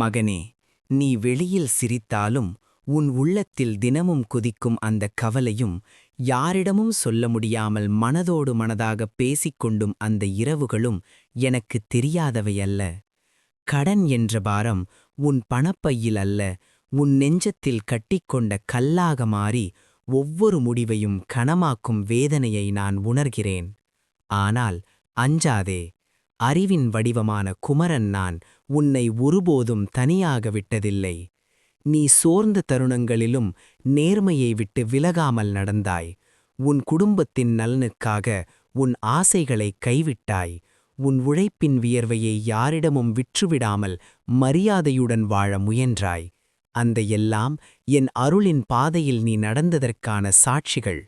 மகனே நீ வெளியில் சிரித்தாலும் உன் உள்ளத்தில் தினமும் குதிக்கும் அந்த கவலையும் யாரிடமும் சொல்ல முடியாமல் மனதோடு மனதாக பேசிக்கொண்டும் அந்த இரவுகளும் எனக்கு தெரியாதவையல்ல கடன் என்ற பாரம் உன் பணப்பையில் அல்ல உன் நெஞ்சத்தில் கட்டிக்கொண்ட கல்லாக மாறி ஒவ்வொரு முடிவையும் கனமாக்கும் வேதனையை நான் உணர்கிறேன். ஆனால் அஞ்சாதே அறிவின் வடிவமான குமரன் நான் உன்னை ஒருபோதும் தனியாக விட்டதில்லை. நீ சோர்ந்த தருணங்களிலும் நேர்மையை விட்டு விலகாமல் நடந்தாய். உன் குடும்பத்தின் நலனுக்காக உன் ஆசைகளை கைவிட்டாய். உன் உழைப்பின் வியர்வையை யாரிடமும் விற்றுவிடாமல் மரியாதையுடன் வாழ முயன்றாய். அந்த எல்லாம் என் அருளின் பாதையில் நீ நடந்ததற்கான சாட்சிகள்.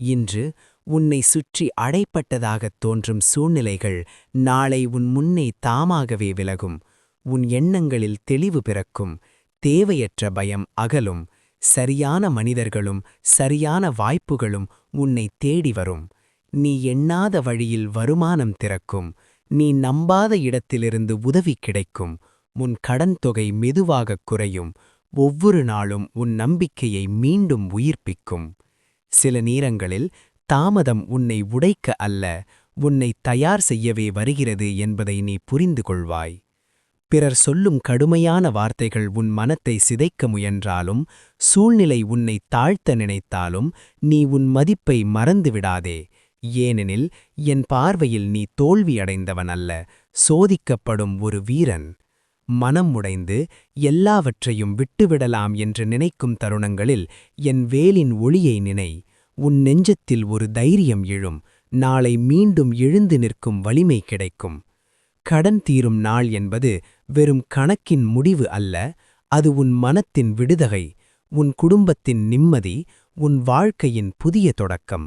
இன்று உன்னை சுற்றி அடைப்பட்டதாகத் தோன்றும் சூழ்நிலைகள் நாளை உன் முன்னே தாமாகவே விலகும். உன் எண்ணங்களில் தெளிவு பிறக்கும் தேவையற்ற பயம் அகலும் சரியான மனிதர்களும் சரியான வாய்ப்புகளும் உன்னை தேடி வரும். நீ எண்ணாத வழியில் வருமானம் திறக்கும் நீ நம்பாத இடத்திலிருந்து உதவி கிடைக்கும் உன் கடன் தொகை மெதுவாகக் குறையும் ஒவ்வொரு நாளும் உன் நம்பிக்கையை மீண்டும் உயிர்ப்பிக்கும். சில நேரங்களில் தாமதம் உன்னை உடைக்க அல்ல உன்னை தயார் செய்யவே வருகிறது என்பதை நீ புரிந்து கொள்வாய். பிறர் சொல்லும் கடுமையான வார்த்தைகள் உன் மனத்தை சிதைக்க முயன்றாலும் சூழ்நிலை உன்னை தாழ்த்த நினைத்தாலும் நீ உன் மதிப்பை மறந்துவிடாதே. ஏனெனில் என் பார்வையில் நீ தோல்வியடைந்தவன் அல்ல சோதிக்கப்படும் ஒரு வீரன். மனம் உடைந்து எல்லாவற்றையும் விட்டுவிடலாம் என்று நினைக்கும் தருணங்களில் என் வேலின் ஒளியை நினை. உன் நெஞ்சத்தில் ஒரு தைரியம் எழும். நாளை மீண்டும் எழுந்து நிற்கும் வலிமை கிடைக்கும். கடன் தீரும் நாள் என்பது வெறும் கணக்கின் முடிவு அல்ல அது உன் மனத்தின் விடுதகை உன் குடும்பத்தின் நிம்மதி உன் வாழ்க்கையின் புதிய தொடக்கம்.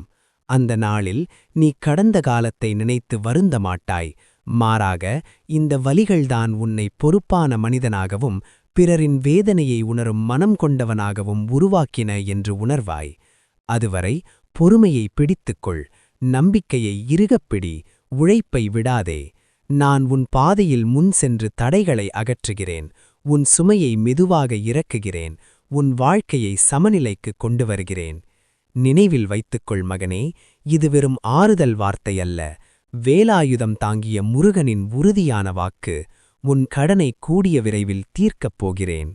அந்த நாளில் நீ கடந்த காலத்தை நினைத்து வருந்த மாட்டாய். மாறாக இந்த வலிகள்தான் உன்னை பொறுப்பான மனிதனாகவும் பிறரின் வேதனையை உணரும் மனம் கொண்டவனாகவும் உருவாக்கின என்று உணர்வாய். அதுவரை பொறுமையை பிடித்துக்கொள் நம்பிக்கையை இறுகப்பிடி உழைப்பை விடாதே. நான் உன் பாதையில் முன் சென்று தடைகளை அகற்றுகிறேன். உன் சுமையை மெதுவாக இறக்குகிறேன். உன் வாழ்க்கையை சமநிலைக்கு கொண்டு வருகிறேன் நினைவில் வைத்துக்கொள் மகனே இது வெறும் ஆறுதல் வார்த்தையல்ல வேலாயுதம் தாங்கிய முருகனின் உறுதியான வாக்கு உன் கடனை கூடிய விரைவில் தீர்க்கப் போகிறேன்.